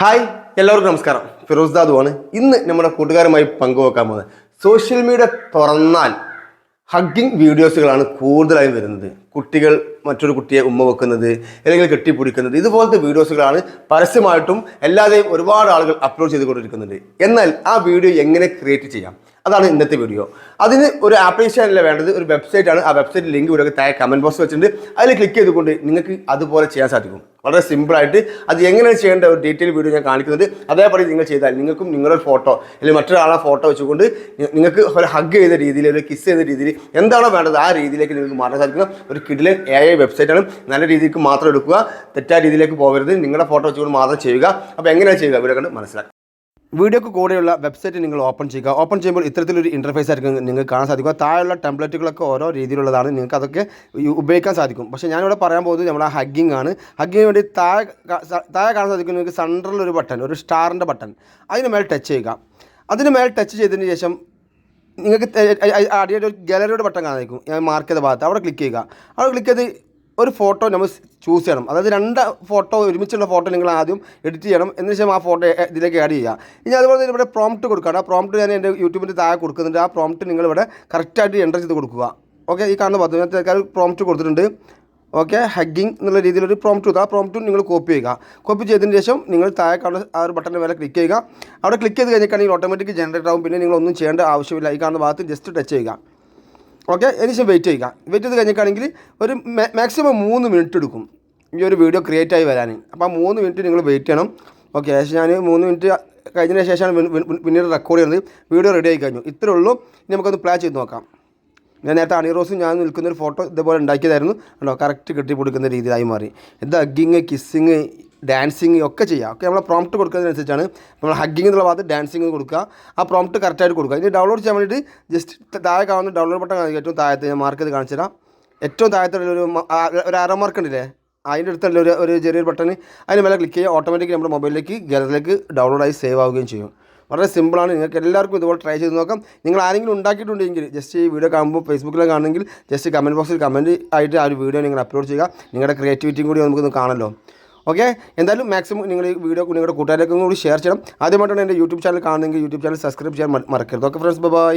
Hi എല്ലാവർക്കും നമസ്കാരം. ഫിറോസ് ആണ് ഇന്ന് നമ്മുടെ കൂട്ടുകാരുമായി പങ്കുവെക്കാൻ പോകുന്നത് സോഷ്യൽ മീഡിയ തുറന്നാൽ ഹഗ്ഗിങ് വീഡിയോസുകളാണ് കൂടുതലായി വരുന്നത്. കുട്ടികൾ മറ്റൊരു കുട്ടിയെ ഉമ്മ വെക്കുന്നത് അല്ലെങ്കിൽ കെട്ടിപ്പിടിക്കുന്നത് ഇതുപോലത്തെ വീഡിയോസുകളാണ് പരസ്യമായിട്ടും എല്ലാതെയും ഒരുപാട് ആളുകൾ അപ്ലോഡ് ചെയ്തുകൊണ്ടിരിക്കുന്നുണ്ട്. എന്നാൽ ആ വീഡിയോ എങ്ങനെ ക്രിയേറ്റ് ചെയ്യാം? അതാണ് ഇന്നത്തെ വീഡിയോ. അതിന് ഒരു ആപ്ലിക്കേഷൻ അല്ല വേണ്ടത് ഒരു വെബ്സൈറ്റാണ് ആ വെബ്സൈറ്റ് ലിങ്ക് ഇവിടെ താഴെ കമന്റ് ബോക്സ് വെച്ചിട്ടുണ്ട്. അതിൽ ക്ലിക്ക് ചെയ്തുകൊണ്ട് നിങ്ങൾക്ക് അതുപോലെ ചെയ്യാൻ സാധിക്കും. വളരെ സിമ്പിളായിട്ട് അത് എങ്ങനെ ചെയ്യേണ്ട ഒരു ഡീറ്റെയിൽ വീഡിയോ ഞാൻ കാണിക്കുന്നുണ്ട്. അതേപടി നിങ്ങൾ ചെയ്താൽ നിങ്ങൾക്കും നിങ്ങളുടെ ഫോട്ടോ അല്ലെങ്കിൽ മറ്റൊരാളെ ഫോട്ടോ വെച്ചുകൊണ്ട് നിങ്ങൾക്ക് ഒരു ഹഗ് ചെയ്ത രീതിയിൽ ഒരു കിസ് ചെയ്ത രീതിയിൽ എന്താണോ വേണ്ടത് ആ രീതിയിലേക്ക് നിങ്ങൾക്ക് മാറാൻ സാധിക്കുന്ന ഒരു കിഡിലെ എ ഐ വെബ്സൈറ്റാണ് നല്ല രീതിക്ക് മാത്രം എടുക്കുക. തെറ്റായ രീതിയിലേക്ക് പോകരുത്. നിങ്ങളുടെ ഫോട്ടോ വെച്ചുകൊണ്ട് മാത്രം ചെയ്യുക. അപ്പോൾ എങ്ങനെയാണ് ചെയ്യുക? ഇവിടെ കണ്ട് മനസ്സിലാക്കുക വീഡിയോക്ക് കൂടെയുള്ള വെബ്സൈറ്റ് നിങ്ങൾ ഓപ്പൺ ചെയ്യുക. ഓപ്പൺ ചെയ്യുമ്പോൾ ഇത്തരത്തിലൊരു ഇന്റർഫേസ് ആയിരിക്കും നിങ്ങൾക്ക് കാണാൻ സാധിക്കുക. താഴെയുള്ള ടെംപ്ലേറ്റുകളൊക്കെ ഓരോ രീതിയിലുള്ളതാണ്. നിങ്ങൾക്ക് അതൊക്കെ ഉപയോഗിക്കാൻ സാധിക്കും. പക്ഷേ ഞാനിവിടെ പറയാൻ പോകുന്നത് നമ്മുടെ ഹഗ്ഗിംഗ് ആണ്. ഹഗ്ഗിങ്ങിന് വേണ്ടി താഴെ താഴെ കാണാൻ സാധിക്കും നിങ്ങൾക്ക് സെൻട്രൽ ഒരു ബട്ടൺ ഒരു സ്റ്റാറിന്റെ ബട്ടൺ അതിന് മേൽ ടച്ച് ചെയ്യുക. അതിന് മേൽ ടച്ച് ചെയ്തതിന് ശേഷം നിങ്ങൾക്ക് അടിയുടെ ഒരു ഗാലറിയുടെ ബട്ടൺ കാണാതിരിക്കും ഞാൻ മാർക്ക് ചെയ്ത ഭാഗത്ത്. അവിടെ ക്ലിക്ക് ചെയ്യുക. അവിടെ ക്ലിക്ക് ചെയ്ത് ഒരു ഫോട്ടോ നമ്മൾ ചൂസ് ചെയ്യണം. അതായത് രണ്ട് ഫോട്ടോ ഒരുമിച്ചുള്ള ഫോട്ടോ നിങ്ങൾ ആദ്യം എഡിറ്റ് ചെയ്യണം. എന്നതിന് ശേഷം ആ ഫോട്ടോ ഇതിലേക്ക് ആഡ് ചെയ്യുക. ഇനി അതുപോലെ തന്നെ ഇവിടെ പ്രോംപ്റ്റ് കൊടുക്കണം. ആ പ്രോംപ്റ്റ് ഞാൻ എന്റെ യൂട്യൂബിന്റെ താഴെ കൊടുക്കുന്നുണ്ട്. ആ പ്രോംപ്റ്റ് നിങ്ങൾ ഇവിടെ കറക്റ്റായിട്ട് എന്റർ ചെയ്ത് കൊടുക്കുക. ഓക്കെ ഈ കാണുന്ന പത്ത് പ്രോംപ്റ്റ് കൊടുത്തിട്ടുണ്ട്. ഓക്കെ ഹഗ്ഗിങ് എന്നുള്ള രീതിയിലൊരു പ്രോംപ്റ്റ് കൊടുക്കുക. ആ പ്രോംപ്റ്റും നിങ്ങൾ കോപ്പി ചെയ്യുക. കോപ്പി ചെയ്തതിന് ശേഷം നിങ്ങൾ താഴെ കാണുന്ന ആ ഒരു ബട്ടന്റെ മേലെ ക്ലിക്ക് ചെയ്യുക. അവിടെ ക്ലിക്ക് ചെയ്ത് കഴിഞ്ഞിട്ടാണെങ്കിൽ ഓട്ടോമാറ്റിക് ജനറേറ്റ് ആവും. പിന്നെ നിങ്ങളൊന്നും ചെയ്യേണ്ട ആവശ്യമില്ല. ഈ കാണുന്ന ഭാഗത്ത് ജസ്റ്റ് ടച്ച് ചെയ്യുക. ഓക്കെ അതിനുശേഷം വെയിറ്റ് ചെയ്യുക. വെയിറ്റ് ചെയ്ത് കഴിഞ്ഞിട്ടാണെങ്കിൽ ഒരു മാക്സിമം മൂന്ന് മിനിറ്റ് എടുക്കും. ഈ ഒരു വീഡിയോ ക്രിയേറ്റ് ആയി വരാൻ. അപ്പോൾ ആ മൂന്ന് മിനിറ്റ് നിങ്ങൾ വെയിറ്റ് ചെയ്യണം. ഓക്കെ ഏകദേശം ഞാൻ മൂന്ന് മിനിറ്റ് കഴിഞ്ഞതിന് ശേഷമാണ് പിന്ന- പിന്ന- പിന്നീട് റെക്കോർഡ് ചെയ്യുന്നത്. വീഡിയോ റെഡി ആയി കഴിഞ്ഞു. ഇത്രയേ ഉള്ളൂ. ഇനി നമുക്കൊന്ന് പ്ലേ ചെയ്ത് നോക്കാം. ഞാൻ നേരത്തെ അണിറോസും ഞാൻ നിൽക്കുന്ന ഒരു ഫോട്ടോ ഇതേപോലെ ഉണ്ടാക്കിയതായിരുന്നു. കണ്ടോ? കറക്റ്റ് കെട്ടിപ്പിടിക്കുന്ന രീതിയിലായി മാറി. ഇത് ഹഗ്ഗിങ് കിസ്സിങ് ഡാൻസിങ് ഒക്കെ ചെയ്യാം. ഓക്കെ നമ്മൾ പ്രോംപ്റ്റ് കൊടുക്കുന്നതിനനുസരിച്ചാണ് നമ്മൾ ഹഗ്ഗിങ് എന്നുള്ള ഭാഗത്ത് ഡാൻസിങ് കൊടുക്കുക. ആ പ്രോംപ്റ്റ് കറക്റ്റായിട്ട് കൊടുക്കുക. ഇനി ഡൗൺലോഡ് ചെയ്യാൻ വേണ്ടിയിട്ട് ജസ്റ്റ് താഴെ കാണുന്ന ഡൗൺലോഡ് ബട്ടൺ ഏറ്റവും താഴത്ത് ഞാൻ മാർക്ക് ചെയ്ത് കാണിച്ചു തരാം. ഏറ്റവും താഴത്തെ ഒരു ഒരു അര മാർക്ക് ഉണ്ടല്ലേ? അതിന്റെ അടുത്തുള്ള ഒരു ഒരു ചെറിയൊരു ബട്ടൺ അതിന് മേലെ ക്ലിക്ക് ചെയ്യുക. ഓട്ടോമാറ്റിക്കലി നമ്മുടെ മൊബൈലിലേക്ക് ഗാലറിയിലേക്ക് ഡൗൺലോഡായി സേവ് ആവുകയും ചെയ്യും. വളരെ സിമ്പിളാണ് നിങ്ങൾക്ക് എല്ലാവർക്കും ഇതുപോലെ ട്രൈ ചെയ്ത് നോക്കാം. നിങ്ങൾ ആരെങ്കിലും ഉണ്ടാക്കിയിട്ടുണ്ടെങ്കിൽ ജസ്റ്റ് ഈ വീഡിയോ കാണുമ്പോൾ ഫേസ്ബുക്കിൽ കാണുമെങ്കിൽ ജസ്റ്റ് കമന്റ് ബോക്സിൽ കമന്റ് ആയിട്ട് ആ ഒരു വീഡിയോ നിങ്ങൾ അപ്ലോഡ് ചെയ്യുക. നിങ്ങളുടെ ക്രിയേറ്റിവിറ്റിയും കൂടി നമുക്കൊന്ന് കാണല്ലോ ഓക്കെ? എന്തായാലും മാക്സിമം നിങ്ങൾ ഈ വീഡിയോ നിങ്ങളുടെ കൂട്ടുകാരൊക്കെ കൂടി ഷെയർ ചെയ്യണം. ആദ്യമായിട്ടാണ് എന്റെ യൂട്യൂബ് ചാനൽ കാണുന്നെങ്കിൽ യൂട്യൂബ് ചാനൽ സബ്സ്ക്രൈബ് ചെയ്യാൻ മറക്കരുത്. Okay friends bye